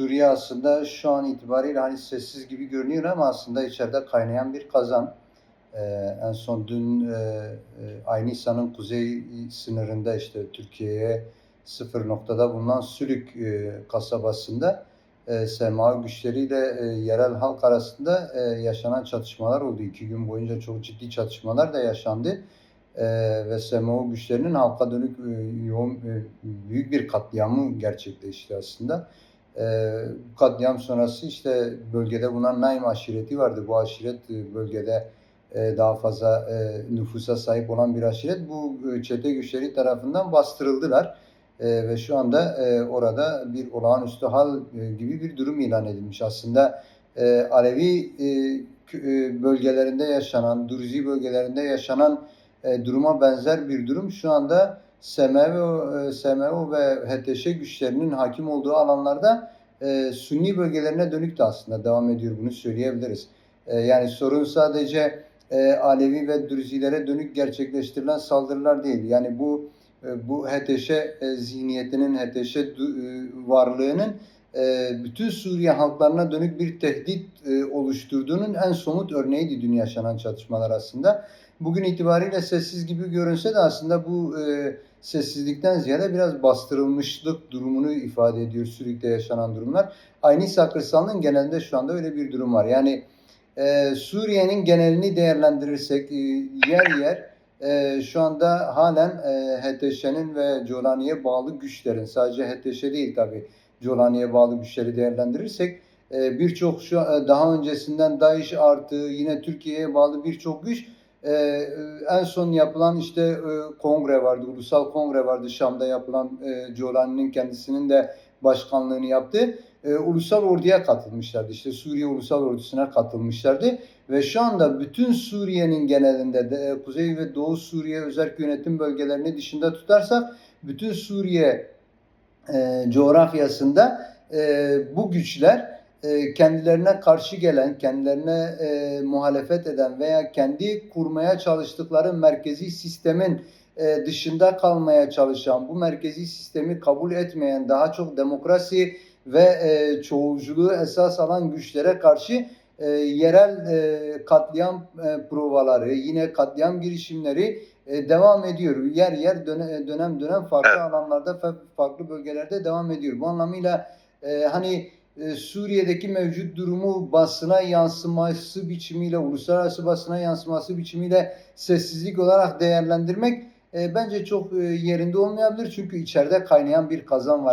Suriye aslında şu an itibariyle hani sessiz gibi görünüyor ama aslında içeride kaynayan bir kazan. Ee, en son dün e, e, Aynisa'nın kuzey sınırında işte Türkiye'ye sıfır noktada bulunan Sülük e, kasabasında e, SMA güçleriyle e, yerel halk arasında e, yaşanan çatışmalar oldu. İki gün boyunca çok ciddi çatışmalar da yaşandı. E, ve SMO güçlerinin halka dönük e, yoğun e, büyük bir katliamı gerçekleşti aslında. E, bu katliam sonrası işte bölgede bulunan Naim aşireti vardı. Bu aşiret e, bölgede e, daha fazla e, nüfusa sahip olan bir aşiret. Bu e, çete güçleri tarafından bastırıldılar. E, ve şu anda e, orada bir olağanüstü hal e, gibi bir durum ilan edilmiş. Aslında e, Alevi e, e, bölgelerinde yaşanan, Durzi bölgelerinde yaşanan e, duruma benzer bir durum şu anda E, SMO ve HTŞ güçlerinin hakim olduğu alanlarda e, Sünni bölgelerine dönük de aslında devam ediyor bunu söyleyebiliriz. E, yani sorun sadece e, Alevi ve Dürzilere dönük gerçekleştirilen saldırılar değil. Yani bu e, bu HTŞ e, zihniyetinin, HTŞ e, varlığının e, bütün Suriye halklarına dönük bir tehdit e, oluşturduğunun en somut örneğiydi dün yaşanan çatışmalar aslında. Bugün itibariyle sessiz gibi görünse de aslında bu e, sessizlikten ziyade biraz bastırılmışlık durumunu ifade ediyor Suriye'de yaşanan durumlar. Aynı kırsalının genelinde şu anda öyle bir durum var. Yani e, Suriye'nin genelini değerlendirirsek e, yer yer e, şu anda halen e, HTŞ'nin ve Colani'ye bağlı güçlerin sadece HTŞ değil tabi Colani'ye bağlı güçleri değerlendirirsek e, birçok şu e, daha öncesinden DAEŞ artı yine Türkiye'ye bağlı birçok güç e, e, en son yapılan işte e, kongre vardı, ulusal kongre vardı Şam'da yapılan e, Colani'nin kendisinin de başkanlığını yaptı. E, ulusal orduya katılmışlardı. İşte Suriye Ulusal Ordusu'na katılmışlardı. Ve şu anda bütün Suriye'nin genelinde de e, Kuzey ve Doğu Suriye özel yönetim bölgelerini dışında tutarsak bütün Suriye e, coğrafyasında e, bu güçler e, kendilerine karşı gelen, kendilerine e, muhalefet eden veya kendi kurmaya çalıştıkları merkezi sistemin e, dışında kalmaya çalışan, bu merkezi sistemi kabul etmeyen, daha çok demokrasi ve e, çoğulculuğu esas alan güçlere karşı e, yerel e, katliam e, provaları, yine katliam girişimleri e, devam ediyor. Yer yer dönem dönem, dönem farklı alanlarda, fa- farklı bölgelerde devam ediyor. Bu anlamıyla e, hani e, Suriye'deki mevcut durumu basına yansıması biçimiyle, uluslararası basına yansıması biçimiyle sessizlik olarak değerlendirmek e, bence çok e, yerinde olmayabilir. Çünkü içeride kaynayan bir kazan var.